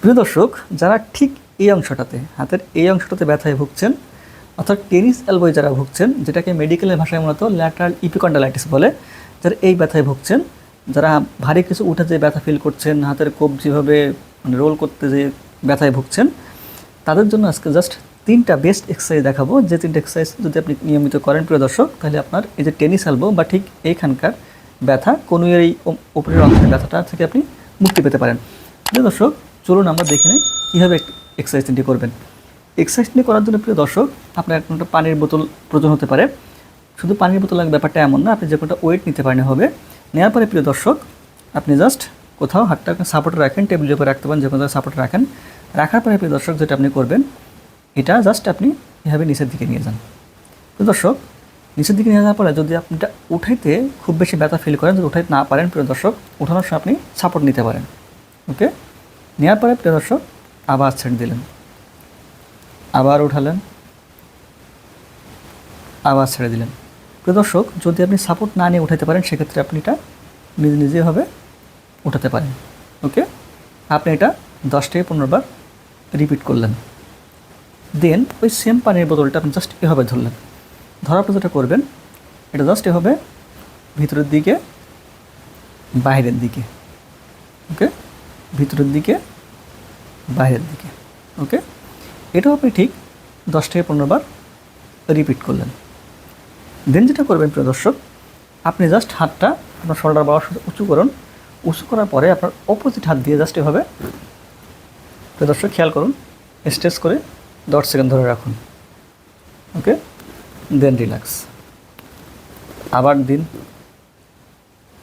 প্রিয় দর্শক, যারা ঠিক এই অংশটাতে, হাতের এই অংশটাতে ব্যথায় ভুগছেন, অর্থাৎ টেনিস এলবোয় যারা ভুগছেন, যেটাকে মেডিকেলের ভাষায় মূলত ল্যাটারাল ইপিকন্ডালাইটিস বলে, যারা এই ব্যথায় ভুগছেন, যারা ভারী কিছু উঠে যে ব্যথা ফিল করছেন, হাতের কোপ যেভাবে মানে রোল করতে যে ব্যথায় ভুগছেন, তাদের জন্য আজকে জাস্ট তিনটা বেস্ট এক্সারসাইজ দেখাবো। যে তিনটা এক্সারসাইজ যদি আপনি নিয়মিত করেন, প্রিয় দর্শক, তাহলে আপনার এই যে টেনিস এলবো বা ঠিক এইখানকার ব্যথা কোনো এই ও- উপরের অংশের ব্যথাটা থেকে আপনি মুক্তি পেতে পারেন। প্রিয় দর্শক চলুন আমরা দেখে নিই কীভাবে এক্সারসাইজ তিনটি করবেন। এক্সারসাইজটি করার জন্য প্রিয় দর্শক, আপনার একটা পানির বোতল প্রয়োজন হতে পারে। শুধু পানির বোতল লাগবে, ব্যাপারটা এমন না, আপনি যে কোনোটা ওয়েট নিতে পারেন হবে নেওয়ার পরে প্রিয় দর্শক, আপনি জাস্ট কোথাও হাতটা সাপোর্টে রাখেন টেবিলের উপরে রাখতে পারেন, যে কোনো সাপোর্টে রাখেন। রাখার পরে প্রিয় দর্শক, যেটা আপনি করবেন, এটা জাস্ট আপনি এভাবে নিচের দিকে নিয়ে যান। প্রিয় দর্শক, নিচের দিকে নিয়ে যাওয়ার পরে যদি আপনি এটা উঠাইতে খুব বেশি ব্যথা ফিল করেন, যদি উঠাইতে না পারেন প্রিয় দর্শক, উঠানোর সময় আপনি সাপোর্ট নিতে পারেন। ওকে নেওয়ার পরে প্রিয় দর্শক, আবার ছেড়ে দিলেন। আবার উঠালেন। আবার ছেড়ে দিলেন। প্রিয় দর্শক, যদি আপনি সাপোর্ট না নিয়ে উঠাতে পারেন, সেক্ষেত্রে আপনি এটা নিজে নিজেভাবে উঠাতে পারেন। ওকে আপনি এটা দশ থেকে পনেরো বার রিপিট করলেন। দেন ওই সেম পানির বোতলটা আপনি জাস্ট এভাবে ধরলেন। ধরার পর যেটা করবেন, এটা জাস্ট এভাবে ভিতরের দিকে, বাইরের দিকে। ওকে ভিতরের দিকে বাইরের দিকে, ওকে? এটাও আপনি ঠিক দশ থেকে পনেরো বার রিপিট করলেন। দেন যেটা করবেন প্রিয় দর্শক, আপনি জাস্ট হাতটা আপনার শোল্ডার সাথে উঁচু করুন। উঁচু করার পরে আপনার অপোজিট হাত দিয়ে জাস্ট এভাবে, প্রিয় দর্শক, খেয়াল করুন স্ট্রেস করে দশ সেকেন্ড ধরে রাখুন, ওকে? দেন রিল্যাক্স আবার দিন,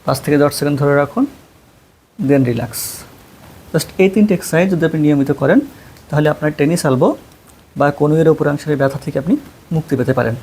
পাঁচ থেকে দশ সেকেন্ড ধরে রাখুন দেন রিল্যাক্স জাস্ট এই তিনটে এক্সারসাইজ যদি আপনি নিয়মিত করেন, তাহলে আপনার টেনিস আলবো বা কনুয়ের উপরাংশের ব্যথা থেকে আপনি মুক্তি পেতে পারেন।